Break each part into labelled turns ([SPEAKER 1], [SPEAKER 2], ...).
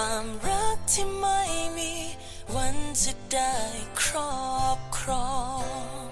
[SPEAKER 1] ความรักที่ไม่มี วันจะได้ครอบครอง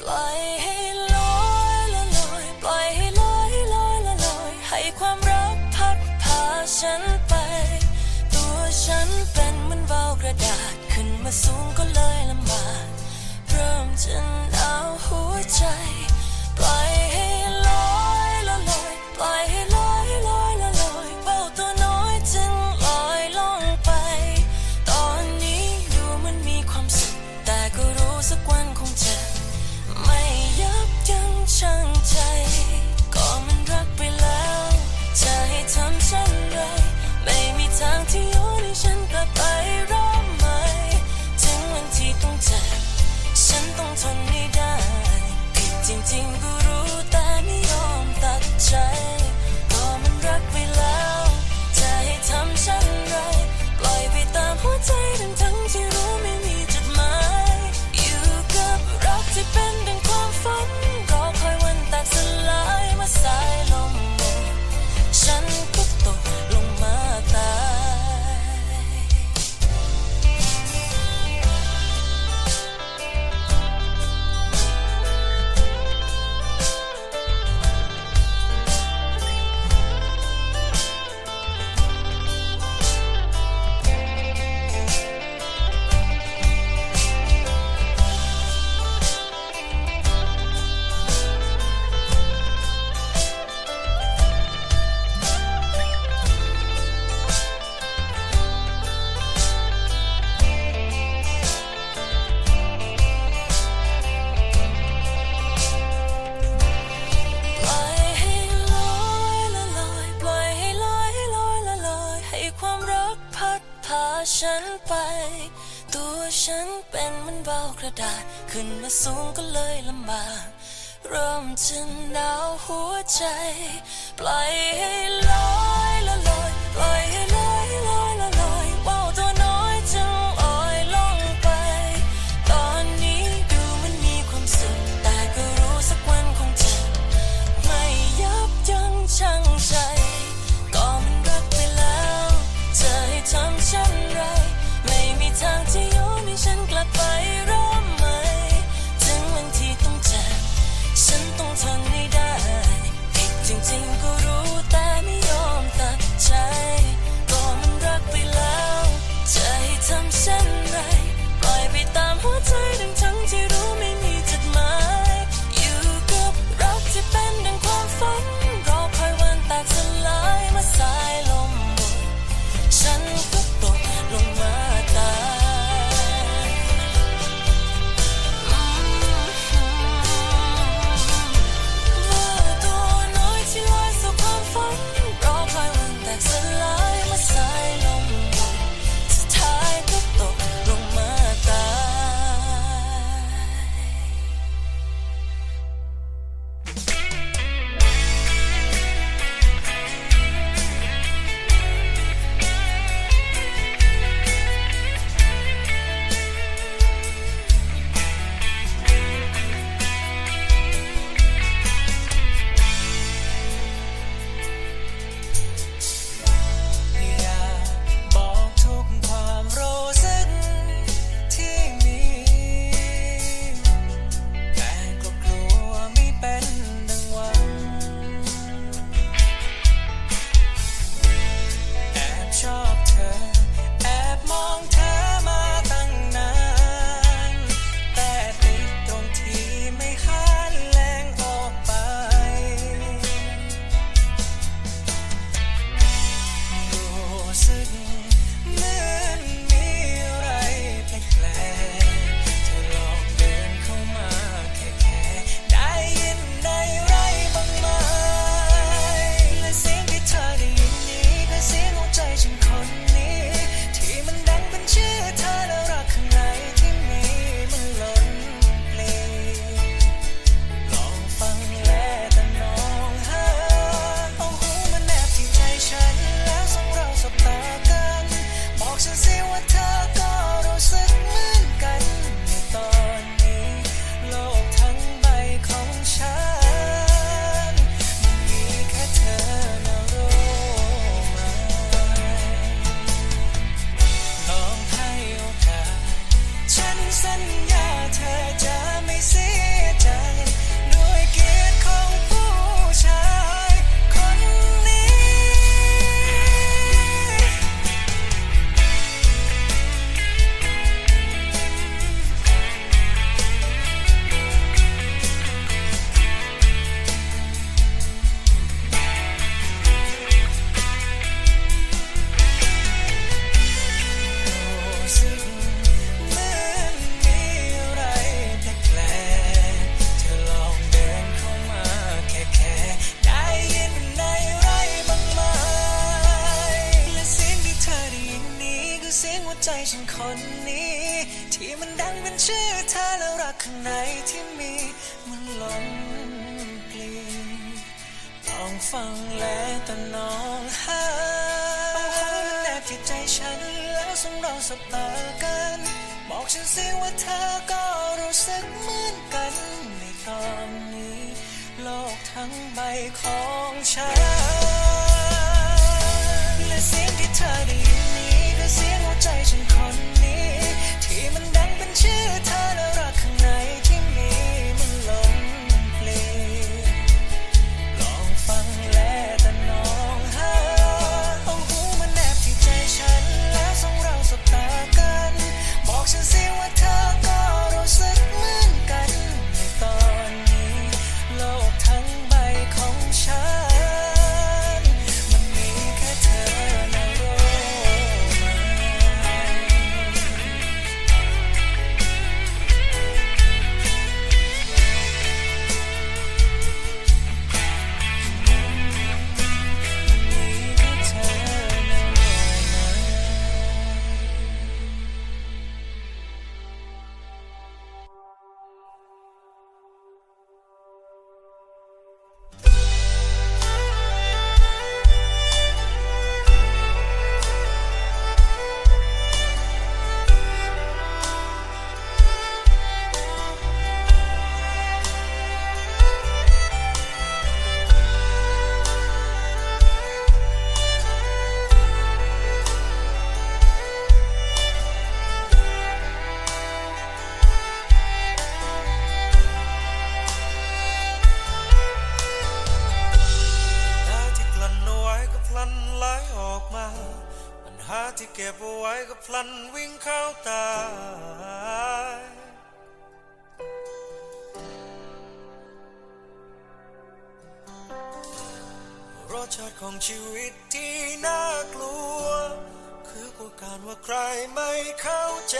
[SPEAKER 1] ปล่อยให้ลอยละลอยปล่อยให้ลอยลอยละลอยให้ความรักพัดพาฉันไป ตัวฉันเป็นเหมือนวาวกระดาษขึ้นมาสูง ระดาษขึ้นมาสูงก็เลยลำบากเริ่มจะหนาวหัวใจ ปล่อยให้ลอยละลอยปล่อยให้ลอยลอยางในที่มีมันล้นกลีต้อง
[SPEAKER 2] ฟังแลแต่นองหาต้องหามแนบที่ใจฉันแล้วสมเราสบตากัน บอกฉันสิว่าเธอก็รู้สึกเหมือนกันในตอนนี้ โลกทั้งใบของฉัน
[SPEAKER 3] ไหวก็พลันวิ่งเข้าตายรสชาติของชีวิตที่น่ากลัว คือกว่าการว่าใครไม่เข้าใจ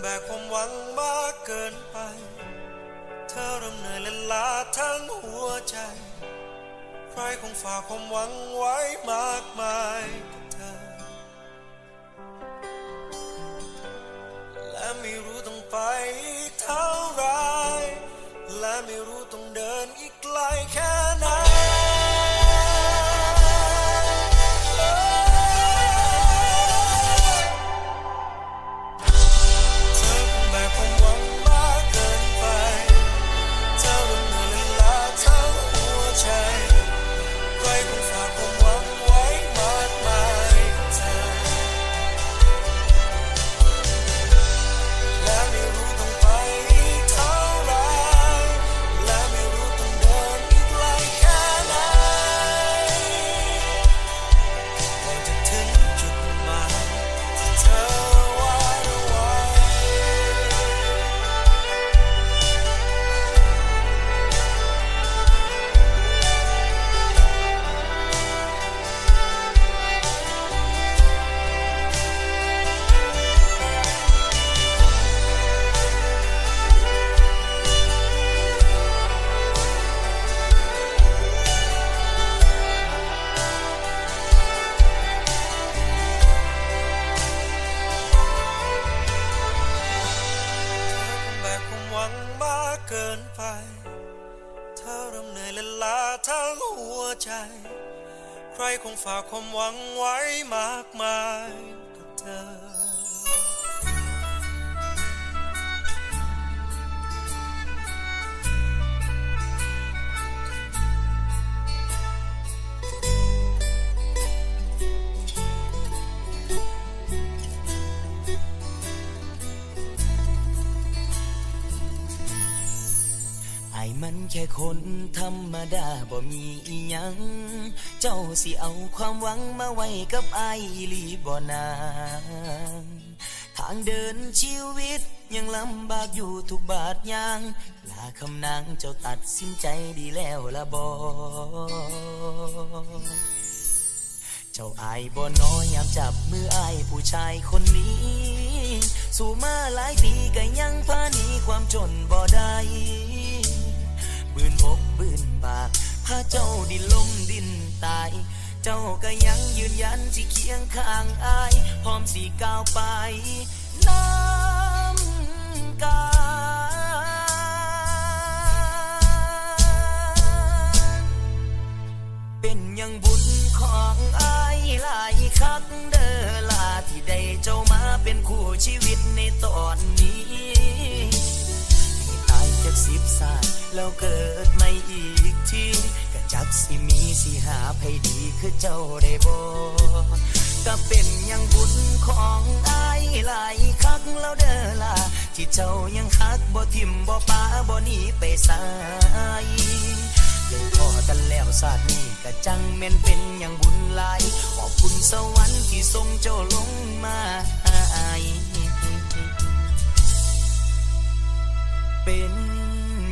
[SPEAKER 3] แบกความหวังมากเกินไป เธอริ่มเหนื่อยและลาทั้งหัวใจ ใครคงฝากความหวังไว้มากมายกับเธอ และไม่รู้ต้องไปเท่า อเริ่มเหนื่อยและล้าทั้งหัวใจ ใครคงฝากความหวังไว้มากมายกับเธอ แค่ค
[SPEAKER 4] นธรรมดาบ่มีอีหยัง เจ้าสิเอาความหวังมาไว้กับไอ้ายอีหลีบ่นางทางเดินชีวิตยังลำบากอยู่ทุกบาทยาง ลาคำนางเจ้าตัดสินใจดีแล้วละบ่เจ้าอายบ่น้อยยามจับมืออายผู้ชายคนนี้ สู่มาหลายปีก็ยังพาหนีความจนบ่ได้ บืนบกบื่นบากพาเจ้าดินลมดินตาย เจ้าก็ยังยืนยันสิเคียงข้างอาย พร้อมสิก้าวไปน้ำกาเป็นอยังบุญของอายหลายคักเด้อลาที่ได้เจ้ามาเป็นคู่ชีวิตในตอนนี้ สิบศาสตร์แล้วเกิดไม่อีกทีก็จักสิมีสิหาไผดีคือเจ้าได้บ่ก็เป็นอยังบุญของอายหลายคักแล้วเด้อล่ะที่เจ้ายังฮักบ่ทิมบ่ป้าบ่หนีไปสายเลยพอกันแล้วศาสตร์นี้ก็จังแม่นเป็นอย่างบุญหลายขอบคุณสวรรค์ที่ทรงเจ้าลงมาให้เป็น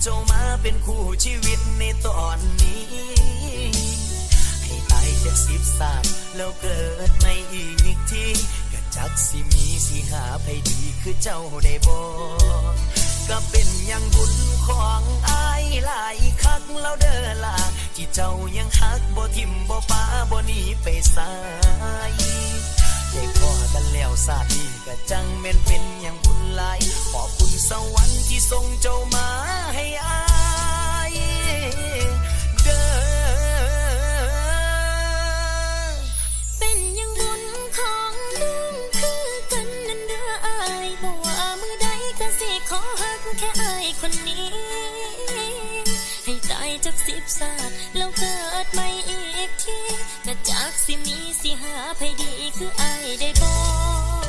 [SPEAKER 4] เจ้ามาเป็นคู่ชีวิตในตอนนี้ ให้ตายจากสิบศาสตร์แล้วเกิดไม่อีกทีก็จักสิมีสิหาไผดีคือเจ้าได้บ่ก็เป็นอย่างบุญของอายหลายคักแล้วเด้อล่ะที่เจ้ายังฮักบ่ทิมบ่ป้าบ่หนีไปสายได้พอกันแล้วศาสตร์นี้ก็จังแม่นเป็นอย่างบุญหลายขอบคุณสวรรค์ที่ทรงเจ้า บอก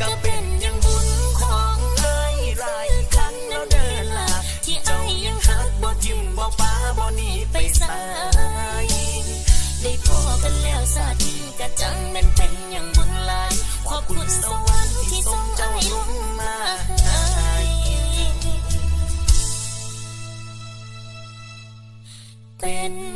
[SPEAKER 4] ก็เป็
[SPEAKER 1] นอย่างบุญของไอ้รายคันเอาเดินลาที่ไอยังหักบ่ยิ้มบ่ปาบ่หนีไปสายได้พอกันแล้วสาดีกะจังมั
[SPEAKER 4] นเป็นอย่างบุญลายขอบคุสวรรค์ที่ทรงเจ้าลงมาเป็
[SPEAKER 1] น